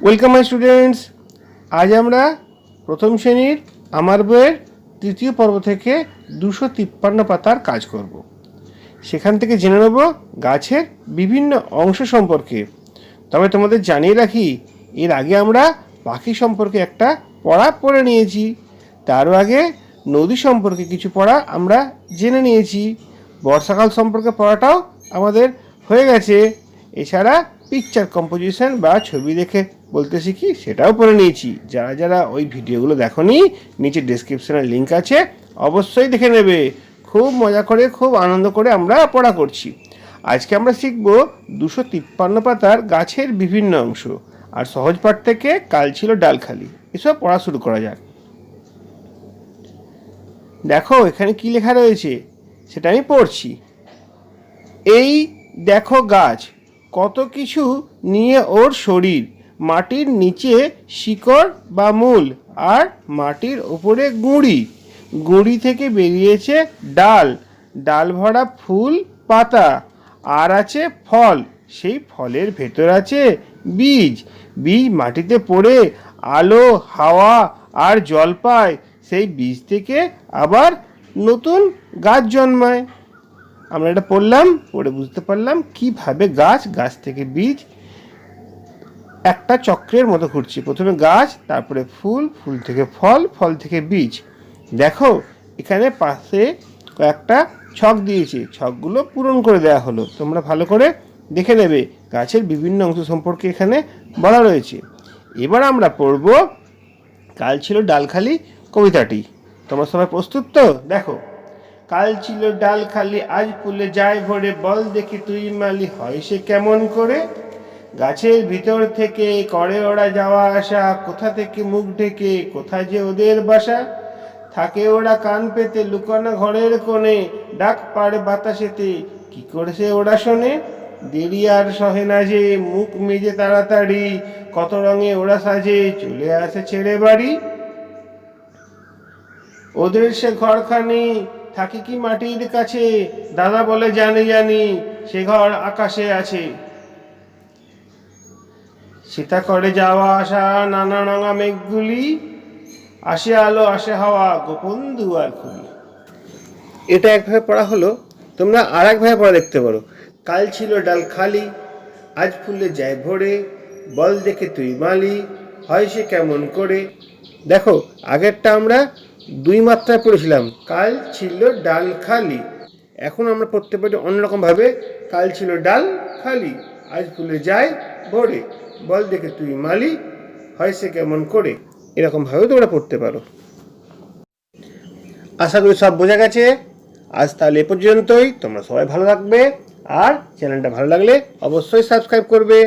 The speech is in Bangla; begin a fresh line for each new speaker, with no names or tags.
ওয়েলকাম মাই স্টুডেন্টস আজ আমরা প্রথম শ্রেণির আমার বইয়ের তৃতীয় পর্ব থেকে দুশো তিপ্পান্ন পাতার কাজ করব। সেখান থেকে জেনে নেব গাছের বিভিন্ন অংশ সম্পর্কে। তবে তোমাদের জানিয়ে রাখি, এর আগে আমরা পাখি সম্পর্কে একটা পড়া পড়ে নিয়েছি। তারও আগে নদী সম্পর্কে কিছু পড়া আমরা জেনে নিয়েছি। বর্ষাকাল সম্পর্কে পড়াটাও আমাদের হয়ে গেছে। এছাড়া পিকচার কম্পোজিশন বা ছবি দেখে বলতে শিখি, সেটাও পড়ে নিয়েছি। যারা যারা ওই ভিডিওগুলো দেখোনি, নিচে ডিসক্রিপশনে লিঙ্ক আছে, অবশ্যই দেখে নেবে। খুব মজা করে, খুব আনন্দ করে আমরা পড়া করছি। আজকে আমরা শিখব দুশো তিপ্পান্ন পাতার গাছের বিভিন্ন অংশ। আর সহজ পাঠ থেকে কাল ছিল ডালখালি। এসব পড়া শুরু করা যাক। দেখো, এখানে কি লেখা রয়েছে? সেটা আমি পড়ছি। এই দেখো গাছ কত কিছু নিয়ে ওর শরীর, মাটির নিচে শিকড় বা মূল আর মাটির ওপরে গুঁড়ি। গুঁড়ি থেকে বেরিয়েছে ডাল ডাল ভরা ফুল, পাতা। আর আছে ফল, সেই ফলের ভেতর আছে বীজ। বীজ মাটিতে পড়ে, আলো, হাওয়া আর জল পায়, সেই বীজ থেকে আবার নতুন গাছ জন্মায়। আমরা এটা পড়লাম, পড়ে বুঝতে পারলাম কীভাবে গাছ গাছ থেকে বীজ একটা চক্রের মতো ঘুরছে। প্রথমে গাছ, তারপরে ফুল ফুল থেকে ফল ফল থেকে বীজ। দেখো, এখানে পাশে কয়েকটা ছক দিয়েছে। ছকগুলো পূরণ করে দেওয়া হলো। তোমরা ভালো করে দেখে নেবে। গাছের বিভিন্ন অংশ সম্পর্কে এখানে বলা রয়েছে। এবার আমরা পড়ব, কাল ছিল ডালখালি কবিতাটি। তোমরা সবাই প্রস্তুত তো? দেখো। কাল ছিল ডাল খালি, আজ ফুলে যায় ভরে। বল দেখি তুই মালি, হয় সে কেমন করে? গাছের ভিতর থেকে করে ওরা যাওয়া আসা, কোথা থেকে মুখ ঢেকে, কোথায় যে ওদের বাসা? থাকে ওরা কান পেতে, লুকানো ঘরের কোণে, ডাক পাড়ে বাতাসেতে। কি করেছে ওরা শোনে? দেরি আর সহে না যে, মুখ মেজে তাড়াতাড়ি, কত রঙে ওরা সাজে, চলে আসে ছেড়ে বাড়ি। ওদের সে ঘরখানি থাকে কি মাটির কাছে? দাদা বলে, জানি জানি, সে ঘর আকাশে আছে। সীতা করে যাওয়া আসা নানা রঙা মেঘগুলি, আসে আলো, আসে হাওয়া, গোপন দুয়ার খুলি। এটা একভাবে পড়া হলো, তোমরা আর একভাবে পড়া দেখতে পারো। কাল ছিল ডাল খালি, আজ ফুলে যায় ভরে। বল দেখে তুই মালি, হয় সে কেমন করে? দেখো, আগেরটা আমরা দুই মাত্রায় পড়েছিলাম, কাল ছিল ডাল খালি। এখন আমরা পড়তে পারি অন্যরকমভাবে, কাল ছিল ডাল খালি, আজ ফুলে যায় ভরে। বল দেখে তুই মালি হয় সে কেমন করে? এরকমভাবেও তোমরা পড়তে পারো। আশা করি সব বোঝা গেছে। আজ তাহলে এ পর্যন্তই। তোমরা সবাই ভালো থাকবে। আর চ্যানেলটা ভালো লাগলে অবশ্যই সাবস্ক্রাইব করবে।